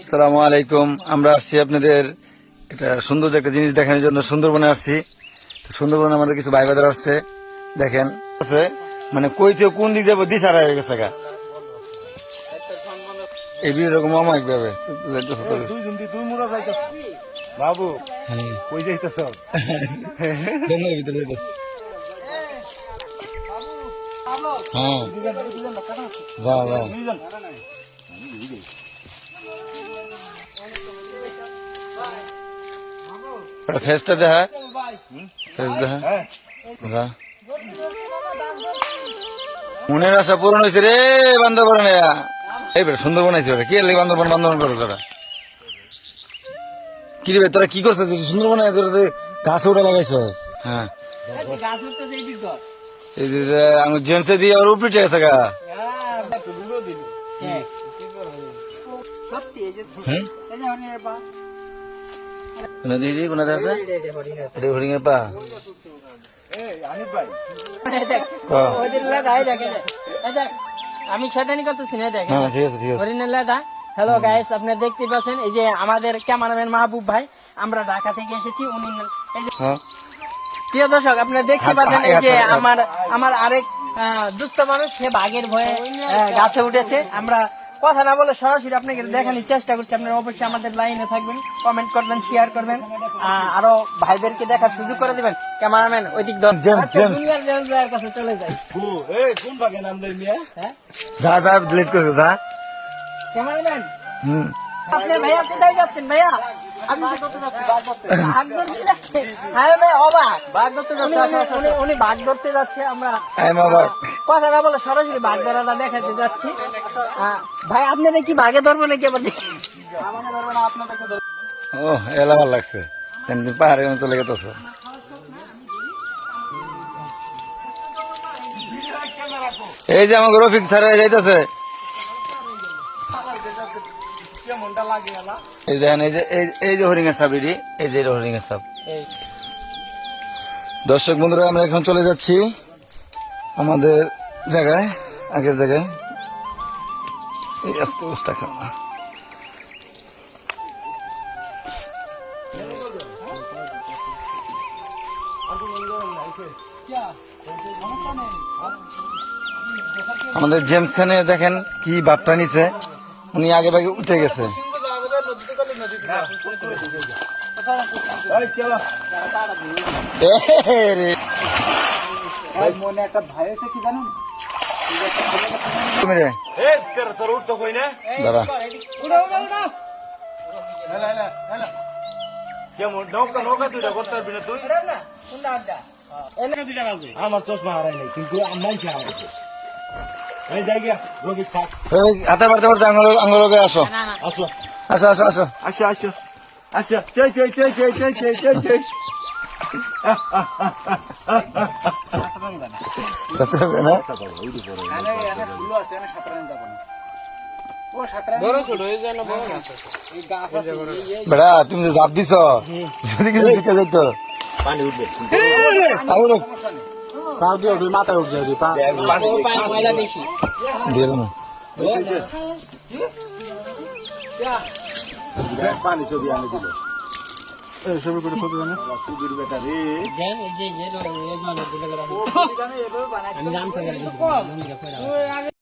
আসসালামু আলাইকুম। আমরা আসছি আপনাদের এটা সুন্দর একটা জিনিস দেখানোর জন্য সুন্দরবনে আসছি। সুন্দরবনে আমাদের কিছু ভাই বাজার আসছে। দেখেন আছে মানে কই থেকে কোন দিক যাব দিশারা হয়ে গেছে গা। এই বিয়ে রকম অমায়িক ভাবে। যাইতেছে তবে। দুই জন দুই মুড়া যাইতেছ। বাবু কই যাইতেছ জঙ্গলের ভিতরে যাইতেছে। হ্যাঁ যা যা একটা ফেসটা দেখা? ফেস দেখা? হ্যাঁ। যা মনের আশা পূরণ হয়েছে রে বান্দরবনে। এই বেটা সুন্দর বানাইছে ওরা কি লাগে বান্দরবন বান্দরবন করে তোরা? কি রে তোরা কি করছিস? সুন্দর বানাই তোরা যে গাছ ওটা লাগাইছ হ্যাঁ। এই যে আমি জেন্সে দিয়ে ওর উপরে গেছে গা। হ্যাঁ। সত্যি, এই যে আছে এটা হরিং এর পা আমি শয়তানি হ্যালো গাইস দেখতে পাচ্ছেন এই যে আমাদের ক্যামেরাম্যান মাহবুব ভাই আমরা ঢাকা থেকে এসেছি উনি প্রিয় দর্শক আপনারা দেখতে পাচ্ছেন এই যে আমার আমার আরেক দুস্থ মানুষ সে বাঘের ভয়ে গাছে উঠেছে। আমরা কথা না বলে সরাসরি আপনাকে দেখানোর চেষ্টা করছি। আপনারা অবশ্যই আমাদের লাইনে থাকবেন কমেন্ট করবেন শেয়ার করবেন। আরও ভাইদেরকে দেখার সুযোগ করে দিবেন। ক্যামেরাম্যান ওই দিক ধর- জেমস, আচ্ছা, জেমস। দুনিয়ার কাছে চলে যাই। ও এই কোন ভাগে নাম হ্যাঁ? যা যা ডিলিট করছে যা। ক্যামেরাম্যান হুম। আপনি ভাইয়া কোথায় যাচ্ছেন ভাইয়া? আমি বাঘ ধরতে। হ্যাঁ ভাই অবাক। বাঘ ধরতে যাচ্ছে উনি- উনি বাঘ ধরতে যাচ্ছে আমরা I'm অবাক। কথা না বলে সরাসরি বাঘ ধরাটা দেখাতে যাচ্ছি। ভাই আপনাদের কি বাঘে ধরবো নাকি আবার ও এলা ভালো লাগছে। এমনি পাহাড়ের মতো চলে গেছে। এই যে আমাকে রফিক স্যার যাইতেছে। এই দেখেন এই যে এই- যে হরিঙের সাপ এটি। এই যে হরিঙের সাপ। দর্শক বন্ধুরা আমরা এখন চলে যাচ্ছি আমাদের জায়গায়, আগের জায়গায়। এই আজকে অবস্থা খারাপ আমাদের জেমস খানে দেখেন কি বাপটা নিছে। উনি আগে ভাগে উঠে গেছে। মনে একটা ভাই আছে কি জানেন? দাদা আমার চশমা হারাই নাই কিন্তু এই হাতে পারতে পারতে আঙ্গুল আসো। না না আসো আসো আসো। আসো আসো আসো। আসো চই চই চই চই চই সাথে হবে না বেড়া তুমি তো জাপ দিছ যদি কিছু লিখে যেত পানি উঠবে। তাও দিয়ে মাথায় এসবে করে কত জানো সুদূর বেটা রে গ্যাং এই যে যে লোক এই মানে দিলে গেলাম ও গানে এভাবে বানাই নাম করে